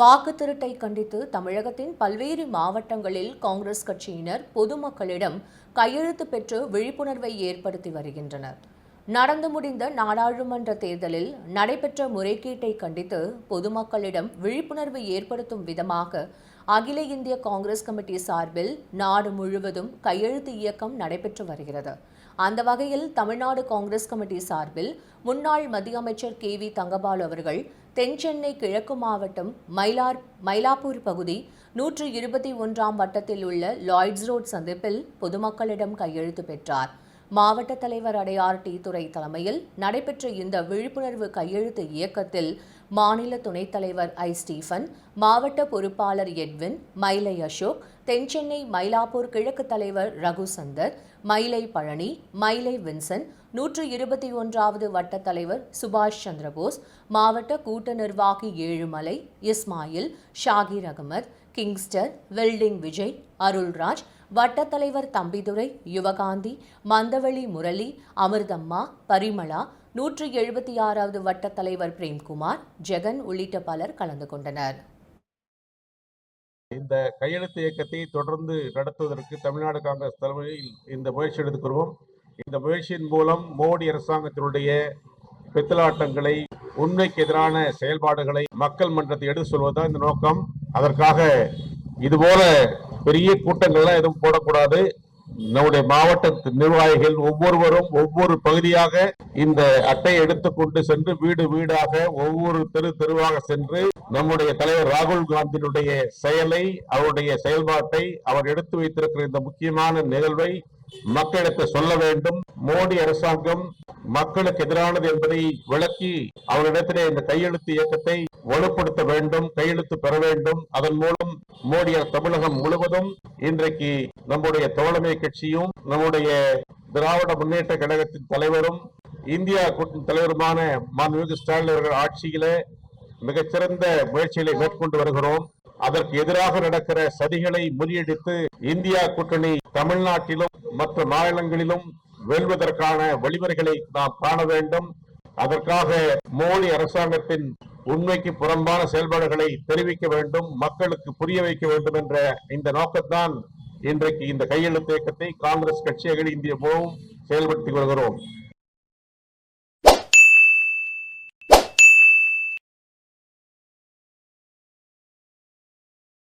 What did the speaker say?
வாக்கு திருட்டை கண்டித்து தமிழகத்தின் பல்வேறு மாவட்டங்களில் காங்கிரஸ் கட்சியினர் பொதுமக்களிடம் கையெழுத்து பெற்று விழிப்புணர்வை ஏற்படுத்தி வருகின்றனர். நடந்து முடிந்த நாடாளுமன்ற தேர்தலில் நடைபெற்ற முறைகேட்டை கண்டித்து பொதுமக்களிடம் விழிப்புணர்வு ஏற்படுத்தும் விதமாக அகில இந்திய காங்கிரஸ் கமிட்டி சார்பில் நாடு முழுவதும் கையெழுத்து இயக்கம் நடைபெற்று வருகிறது. அந்த வகையில் தமிழ்நாடு காங்கிரஸ் கமிட்டி சார்பில் முன்னாள் மத்திய அமைச்சர் கே வி தங்கபாலு அவர்கள் தென் சென்னை கிழக்கு மாவட்டம் மயிலார் மயிலாப்பூர் பகுதி நூற்று இருபத்தி ஒன்றாம் வட்டத்தில் உள்ள லாய்ட்ஸ் ரோட் சந்திப்பில் பொதுமக்களிடம் கையெழுத்து பெற்றார். மாவட்ட தலைவர் அடையார் டி துறை தலைமையில் நடைபெற்ற இந்த விழிப்புணர்வு கையெழுத்து இயக்கத்தில் மாநில துணைத் தலைவர் ஐ ஸ்டீஃபன் மாவட்ட பொறுப்பாளர் எட்வின் மயிலை அசோக் தென்சென்னை மயிலாப்பூர் கிழக்கு தலைவர் ரகுசந்தர் மயிலை பழனி மயிலை வின்சன் நூற்று இருபத்தி ஒன்றாவது வட்ட தலைவர் சுபாஷ் சந்திரபோஸ் மாவட்ட கூட்ட நிர்வாகி ஏழுமலை இஸ்மாயில் ஷாகிர் அகமது கிங்ஸ்டர் வெல்டிங் விஜய் அருள்ராஜ் வட்டத்தலைவர் தம்பிதுரை யுவகாந்தி மந்தவழி முரளி அமிர்தம்மா பரிமளா நூற்றி எழுபத்தி ஆறாவது வட்டத்தலைவர் பிரேம்குமார் ஜெகன் உள்ளிட்ட பலர் கலந்து கொண்டனர். இந்த கையெழுத்து இயக்கத்தை தொடர்ந்து நடத்துவதற்கு தமிழ்நாடு காங்கிரஸ் தலைமையில் இந்த முயற்சி எடுத்துக்கிறோம் இந்த முயற்சியின் மூலம் மோடி அரசாங்கத்தினுடைய பித்தலாட்டங்களை உண்மைக்கு எதிரான செயல்பாடுகளை மக்கள் மன்றத்தை எடுத்து சொல்வதுதான் இந்த நோக்கம். அதற்காக இதுபோல பெரிய கூட்டங்கள்லாம் எதுவும் போடக்கூடாது. நம்முடைய மாவட்ட நிர்வாகிகள் ஒவ்வொருவரும் ஒவ்வொரு பகுதியாக இந்த அட்டையை எடுத்துக்கொண்டு சென்று வீடு வீடாக ஒவ்வொரு தெரு தெருவாக சென்று நம்முடைய தலைவர் ராகுல் காந்தியினுடைய செயலை அவருடைய செயல்பாட்டை அவர் எடுத்து வைத்திருக்கிற இந்த முக்கியமான நிகழ்வை மக்களிடத்தை சொல்ல வேண்டும். மோடி அரசாங்கம் மக்களுக்கு எதிரானது என்பதை விளக்கி அவரிடத்திலே இந்த கையெழுத்து இயக்கத்தை வலுப்படுத்த வேண்டும் கையெழுத்து பெற வேண்டும். அதன் மூலம் மோடிய தமிழகம் முழுவதும் இன்றைக்கு நம்முடைய தோழமை கட்சியும் நம்முடைய திராவிட முன்னேற்ற கழகத்தின் தலைவரும் இந்தியா கூட்டணி தலைவருமான மாண்புமிகு ஸ்டாலின் அவர்கள் ஆட்சியிலே மிகச்சிறந்த முயற்சிகளை மேற்கொண்டு வருகிறோம். அதற்கு எதிராக நடக்கிற சதிகளை முறியடித்து இந்தியா கூட்டணி தமிழ்நாட்டிலும் மற்ற மாநிலங்களிலும் வெல்வதற்கான வழிமுறைகளை நாம் காண வேண்டும். அதற்காக மோடி அரசாங்கத்தின் உண்மைக்கு புறம்பான செயல்பாடுகளை தெரிவிக்க வேண்டும் மக்களுக்கு புரிய வைக்க வேண்டும் என்ற இந்த நோக்கத்தான் இன்றைக்கு இந்த கையெழுத்து இயக்கத்தை காங்கிரஸ் கட்சி அகில இந்திய முழுவதும் செயல்படுத்தி வருகிறோம்.